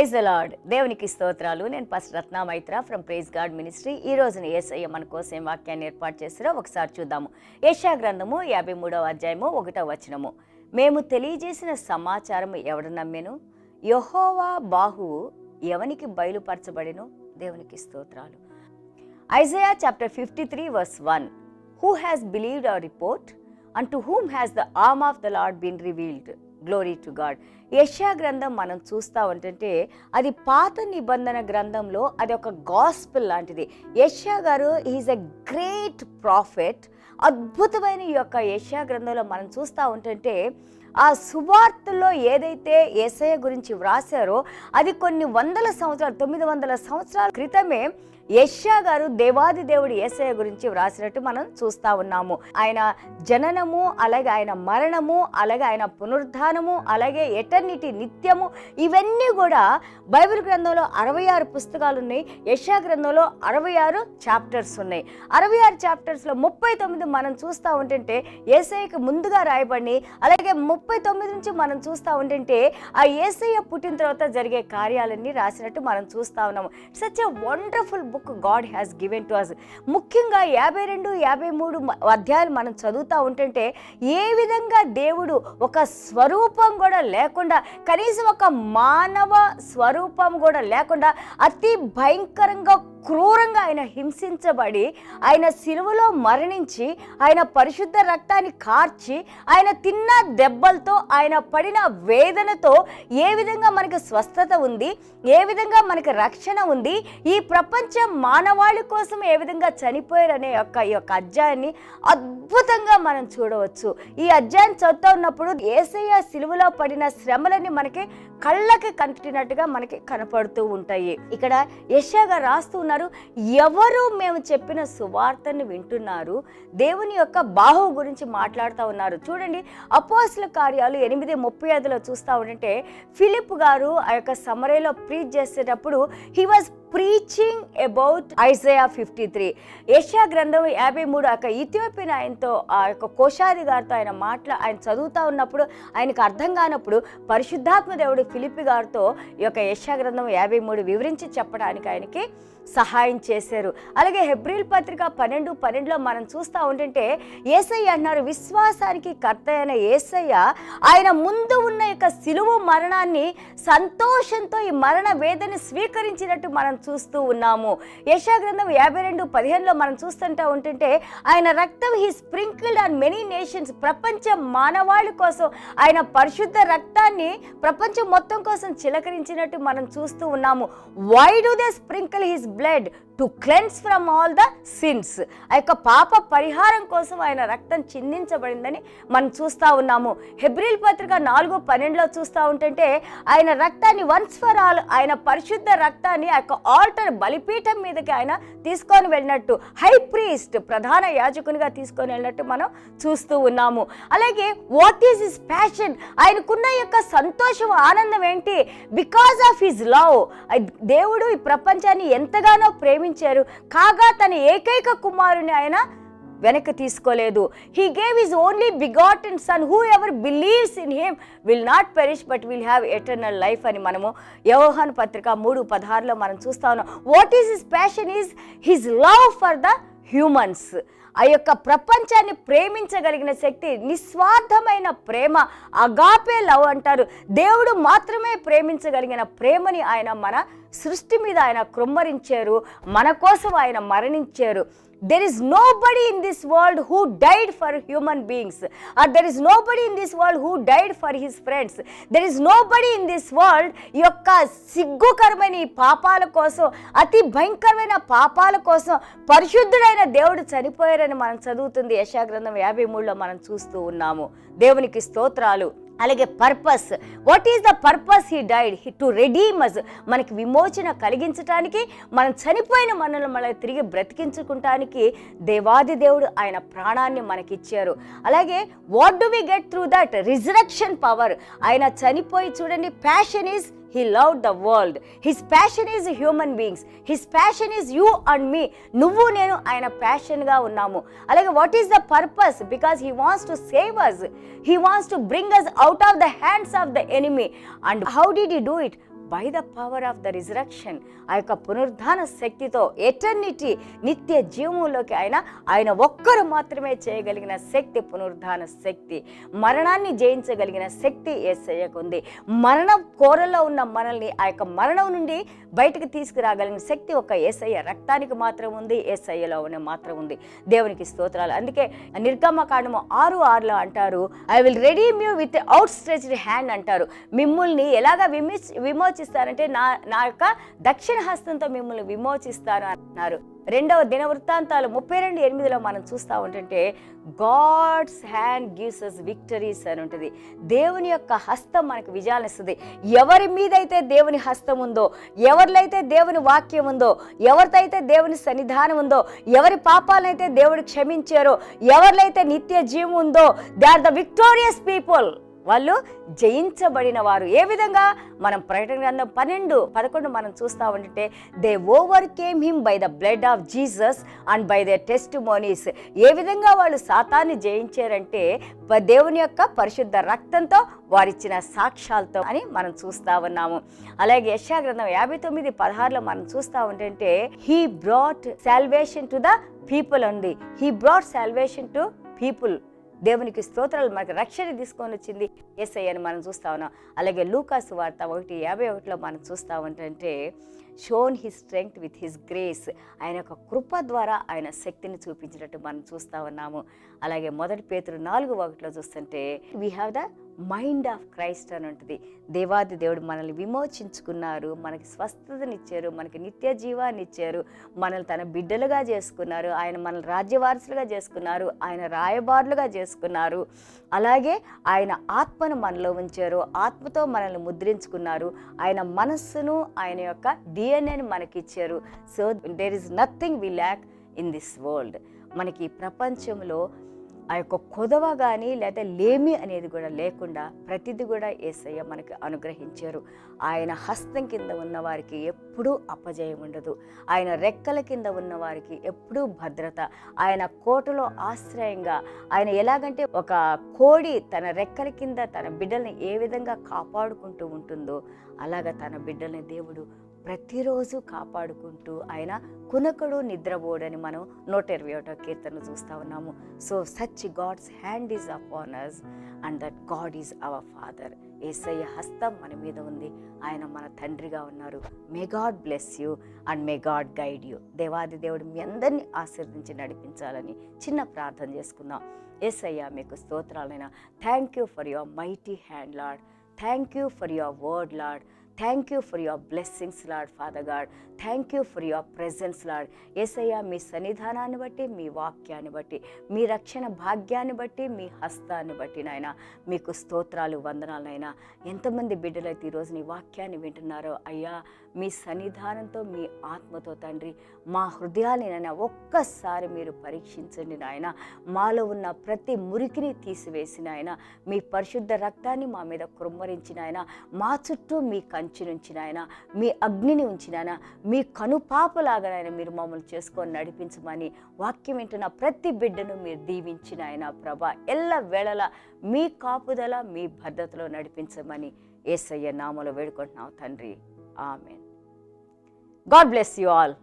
Praise lord దేవునికి స్తోత్రాలు. నేను first Ratna Maitra from praise God ministry ఈ రోజున ఏసయ్య మన కోసం ఏం వాక్యాన్ని ఏర్పాటు చేస్తారో ఒకసారి చూద్దాము. ఏషా గ్రంథము యాభై మూడవ అధ్యాయము ఒకటవ వచనము. మేము తెలియజేసిన సమాచారం ఎవడు నమ్మెను? యహోవా బాహువు ఎవనికి బయలుపరచబడిను? దేవునికి స్తోత్రాలు. Isaiah chapter fifty three verse one who has believed our report and to whom has the arm of the Lord been revealed glory to God యష్యా గ్రంథం మనం చూస్తూ ఉంటుంటే అది పాత నిబంధన గ్రంథంలో అది ఒక గాస్పిల్ లాంటిది. యష్యా గారు ఈజ్ ఎ గ్రేట్ ప్రాఫిట్ అద్భుతమైన ఈ యొక్క యశా గ్రంథంలో మనం చూస్తూ ఉంటుంటే ఆ సువార్తల్లో ఏదైతే ఏసయ గురించి వ్రాసారో అది కొన్ని వందల సంవత్సరాలు తొమ్మిది వందల సంవత్సరాల క్రితమే యష్యా గారు దేవాది దేవుడు ఏసయ్య గురించి వ్రాసినట్టు మనం చూస్తా ఉన్నాము. ఆయన జననము అలాగే ఆయన మరణము అలాగే ఆయన పునరుద్ధానము అలాగే ఎటర్నిటీ నిత్యము ఇవన్నీ కూడా బైబిల్ గ్రంథంలో అరవై ఆరు పుస్తకాలు ఉన్నాయి యష్యా గ్రంథంలో అరవై ఆరు చాప్టర్స్ ఉన్నాయి. అరవై ఆరు చాప్టర్స్లో ముప్పై తొమ్మిది మనం చూస్తూ ఉంటుంటే ఏసఐకి ముందుగా రాయబడి అలాగే ముప్పై తొమ్మిది నుంచి మనం చూస్తూ ఉంటుంటే ఆ ఏసయ్య పుట్టిన తర్వాత జరిగే కార్యాలన్నీ రాసినట్టు మనం చూస్తా ఉన్నాము. Such a wonderful book God has given to us. ముఖ్యంగా యాభై రెండు యాభై మూడు అధ్యాయాలు మనం చదువుతూ ఉంటుంటే ఏ విధంగా దేవుడు ఒక స్వరూపం కూడా లేకుండా కనీసం ఒక మానవ స్వరూపం కూడా లేకుండా అతి భయంకరంగా క్రూరంగా ఆయన హింసించబడి ఆయన సిలువలో మరణించి ఆయన పరిశుద్ధ రక్తాన్ని కార్చి ఆయన తిన్న దెబ్బలతో ఆయన పడిన వేదనతో ఏ విధంగా మనకి స్వస్థత ఉంది ఏ విధంగా మనకి రక్షణ ఉంది ఈ ప్రపంచం మానవాళి కోసం ఏ విధంగా చనిపోయారనే యొక్క ఈ యొక్క అధ్యాయాన్ని అద్భుతంగా మనం చూడవచ్చు. ఈ అధ్యాయం చదువుతూ ఉన్నప్పుడు ఏసయ్య సిలువలో పడిన శ్రమలని మనకి కళ్ళకి కట్టినట్టుగా మనకి కనపడుతూ ఉంటాయి. ఇక్కడ యశాగా రాస్తూ ఉన్నారు. ఎవరు మేము చెప్పిన సువార్తను వింటున్నారు? దేవుని యొక్క బాహు గురించి మాట్లాడుతూ ఉన్నారు. చూడండి అపోస్ల కార్యాలు ఎనిమిది ముప్పై ఐదులో చూస్తూ ఉంటే ఫిలిప్ గారు ఆ యొక్క సమరేలో ప్రీచ్ చేసేటప్పుడు he was preaching about Isaiah fifty three Asia గ్రంథం యాభై మూడు ఆ యొక్క ఇథియోపియన్ ఆయనతో ఆ యొక్క కోశాది గారితో ఆయన మాట్లా ఆయన చదువుతూ ఉన్నప్పుడు ఆయనకు అర్థం కానప్పుడు పరిశుద్ధాత్మ దేవుడు ఫిలిపి గారితో ఈ యొక్క ఏషియా గ్రంథం యాభై మూడు వివరించి చెప్పడానికి ఆయనకి సహాయం చేశారు. అలాగే హెబ్రిల్ పత్రిక పన్నెండు పన్నెండులో మనం చూస్తూ ఉంటుంటే ఏసయ్య అన్నారు విశ్వాసానికి కర్త అయిన ఏసయ్య ఆయన ముందు ఉన్న యొక్క సిలువు మరణాన్ని సంతోషంతో ఈ మరణ వేదని స్వీకరించినట్టు మనం చూస్తూ ఉన్నాము. యశాగ్రంథం యాభై రెండు పదిహేనులో మనం చూస్తుంటా ఉంటుంటే ఆయన రక్తం he sprinkled on many nations ప్రపంచ మానవాళి కోసం ఆయన పరిశుద్ధ రక్తాన్ని ప్రపంచం మొత్తం కోసం చిలకరించినట్టు మనం చూస్తూ ఉన్నాము. Why do they sprinkle his blood to cleanse from all the sins ఆ యొక్క పాప పరిహారం కోసం ఆయన రక్తం చిందించబడిందని మనం చూస్తూ ఉన్నాము. హెబ్రిల్ పత్రిక నాలుగు పన్నెండులో చూస్తూ ఉంటుంటే ఆయన రక్తాన్ని వన్స్ ఫర్ ఆల్ ఆయన పరిశుద్ధ రక్తాన్ని ఆ యొక్క ఆల్టర్ బలిపీఠం మీదకి ఆయన తీసుకొని వెళ్ళినట్టు హై ప్రీస్ట్ ప్రధాన యాజకునిగా తీసుకొని వెళ్ళినట్టు మనం చూస్తూ ఉన్నాము. అలాగే వాట్ ఈస్ హిస్ ప్యాషన్ ఆయనకున్న యొక్క సంతోషం ఆనందం ఏంటి? బికాస్ ఆఫ్ హిజ్ లవ్ దేవుడు ఈ ప్రపంచాన్ని ఎంతగానో ప్రేమి ప్రేమించారు కాగా తన ఏకైక కుమారుని ఆయన వెనక్కి తీసుకోలేదు. He gave is only begotten son whoever believes in him will not perish but will have eternal life అని మనము యవహాన్ పత్రిక మూడు పదహారులో మనం చూస్తా ఉన్నాం. What is his passion is his love for the humans ఆ యొక్క ప్రపంచాన్ని ప్రేమించగలిగిన శక్తి నిస్వార్థమైన ప్రేమ అగాపే లవ్ అంటారు. దేవుడు మాత్రమే ప్రేమించగలిగిన ప్రేమని ఆయన మన సృష్టి మీద ఆయన కృమ్మరించారు మన కోసం ఆయన మరణించారు. There is nobody in this world who died for human beings or there is nobody in this world who died for his friends there is nobody in this world ఈ యొక్క సిగ్గుకరమైన ఈ పాపాల కోసం అతి భయంకరమైన పాపాల కోసం పరిశుద్ధుడైన దేవుడు చనిపోయారని మనం చదువుతుంది యశాగ్రంథం యాభై మూడులో మనం చూస్తూ ఉన్నాము. దేవునికి స్తోత్రాలు. అలాగే purpose what is the purpose he died to redeem us మనకి విమోచన కలిగించటానికి మనం చనిపోయిన మనల్ని మనల్ని తిరిగి బ్రతికించుకుంటానికి దేవాది దేవుడు ఆయన ప్రాణాన్ని మనకిచ్చారు. అలాగే what do we get through that resurrection power ఆయన చనిపోయి చూడండి passion is he love the world his passion is human beings his passion is you and me నువ్వు నేను ఆయన ప్యాషన్గా ఉన్నాము. అలాగే what is the purpose because he wants to save us he wants to bring us out of the hands of the enemy and how did you do it by the power of the resurrection ఆ యొక్క పునరుద్ధాన శక్తితో eternity నిత్య జీవంలోకి ఆయన ఆయన ఒక్కరు మాత్రమే చేయగలిగిన శక్తి పునరుద్ధాన శక్తి మరణాన్ని జయించగలిగిన శక్తి ఏసయ్యకుంది మరణం కోరలో ఉన్న మనల్ని ఆ యొక్క మరణం నుండి బయటకు తీసుకురాగలిగిన శక్తి ఒక ఏసయ్య రక్తానికి మాత్రం ఉంది ఏసయ్యలో ఉన్న మాత్రం ఉంది. దేవునికి స్తోత్రాలు. అందుకే నిర్గమకాండము ఆరు ఆరులో అంటారు I will rid you with outstretched hand అంటారు. మిమ్మల్ని ఎలాగ విమి విమోచిస్తారంటే నా నా యొక్క దక్షిణ హస్తంతో మిమ్మల్ని విమోచిస్తాను అంటున్నారు రెండవ దిన వృత్తాంతాలు ముప్పై రెండు ఎనిమిదిలో మనం చూస్తూ ఉంటుంటే God's hand gives us victories అని ఉంటుంది. దేవుని యొక్క హస్తం మనకు విజయాన్నిస్తుంది ఎవరి మీదైతే దేవుని హస్తం ఉందో ఎవరిలైతే దేవుని వాక్యం ఉందో ఎవరితైతే దేవుని సన్నిధానం ఉందో ఎవరి పాపాలనైతే దేవుడు క్షమించారో ఎవరిలైతే నిత్య జీవం ఉందో they are the victorious people వాళ్ళు జయించబడిన వారు. ఏ విధంగా? మనం ప్రకటన గ్రంథం పన్నెండు పదకొండు మనం చూస్తా ఉంటే they overcame him by the blood of Jesus and by the testimonies ఏ విధంగా వాళ్ళు సాతాన్ని జయించారంటే దేవుని యొక్క పరిశుద్ధ రక్తంతో వారిచ్చిన సాక్ష్యాలతో అని మనం చూస్తా ఉన్నాము. అలాగే యశా గ్రంథం యాభై తొమ్మిది పదహారులో మనం చూస్తా ఉంటే he brought salvation to the people ఉంది he brought salvation to people దేవునికి స్తోత్రాలు మనకి రక్షణ తీసుకొని వచ్చింది ఎస్ఐ అని మనం చూస్తా ఉన్నాం. అలాగే లూకాసు వార్త ఒకటి యాభై ఒకటిలో మనం చూస్తా ఉంటే shown his strength with his grace ఆయన యొక్క కృప ద్వారా ఆయన శక్తిని చూపించినట్టు మనం చూస్తా ఉన్నాము. అలాగే మొదటి పేతురు నాలుగు ఒకటిలో చూస్తుంటే we have the mind of Christ అని ఉంటుంది. దేవాది దేవుడు మనల్ని విమోచించుకున్నారు మనకి స్వస్థతనిచ్చారు మనకి నిత్య జీవాన్ని ఇచ్చారు మనల్ని తన బిడ్డలుగా చేసుకున్నారు ఆయన మనల్ని రాజ్యవారసులుగా చేసుకున్నారు ఆయన రాయబారులుగా చేసుకున్నారు. అలాగే ఆయన ఆత్మను మనలో ఉంచారు ఆత్మతో మనల్ని ముద్రించుకున్నారు ఆయన మనస్సును ఆయన యొక్క డిఎన్ఏని మనకిచ్చారు. So there is nothing we lack in this world మనకి ప్రపంచంలో ఆ యొక్క కొదవ కానీ లేదా లేమి అనేది కూడా లేకుండా ప్రతిదీ కూడా ఏసయ్య మనకి అనుగ్రహించారు. ఆయన హస్తం కింద ఉన్న వారికి ఎప్పుడూ అపజయం ఉండదు. ఆయన రెక్కల కింద ఉన్న వారికి ఎప్పుడూ భద్రత. ఆయన కోటలో ఆశ్రయంగా ఆయన ఎలాగంటే ఒక కోడి తన రెక్కల కింద తన బిడ్డల్ని ఏ విధంగా కాపాడుకుంటూ ఉంటుందో అలాగ తన బిడ్డల్ని దేవుడు ప్రతిరోజు కాపాడుకుంటూ ఆయన కునకుడు నిద్రపోడని మనం నూట ఇరవై ఒకటో కీర్తన చూస్తూ ఉన్నాము. So such God's hand is upon us and that God is our father. Yesayya హస్తం మన మీద ఉంది. ఆయన మన తండ్రిగా ఉన్నారు. May God bless you and may God guide you. దేవాది దేవుడు మీ అందరినీ ఆశీర్వదించి నడిపించాలని చిన్న ప్రార్థన చేసుకుందాం. ఏసయ్య మీకు స్తోత్రాలైనా. Thank you for your mighty hand Lord thank you for your word Lord Thank you for your blessings, Lord Father God. Thank you for your presence Lord Yesayya మీ సన్నిధానాన్ని బట్టి మీ వాక్యాన్ని బట్టి మీ రక్షణ భాగ్యాన్ని బట్టి మీ హస్తాన్ని బట్టి నాయన. మీకు స్తోత్రాలు వందనాలైనా ఎంతమంది బిడ్డలైతే ఈరోజు నీ వాక్యాన్ని వింటున్నారో అయ్యా మీ సన్నిధానంతో మీ ఆత్మతో తండ్రి మా హృదయాన్ని నాయన ఒక్కసారి మీరు పరీక్షించండి నాయన. మాలో ఉన్న ప్రతి మురికిని తీసివేసిన ఆయన మీ పరిశుద్ధ రక్తాన్ని మా మీద కుమ్మరించిన ఆయన మా చుట్టూ మీ కంచి నుంచి నాయన. మీ అగ్నిని ఉంచినాయన మీ కనుపాపలాగానైనా మీరు మమ్మల్ని చేసుకొని నడిపించమని వాక్యం వింటున్న ప్రతి బిడ్డను మీరు దీవించిన ఆయన ప్రభా. ఎల్ల వేళల మీ కాపుదల మీ భద్రతలో నడిపించమని ఏసయ్య నామలో వేడుకుంటున్నాం తండ్రి. Amen. God bless you all.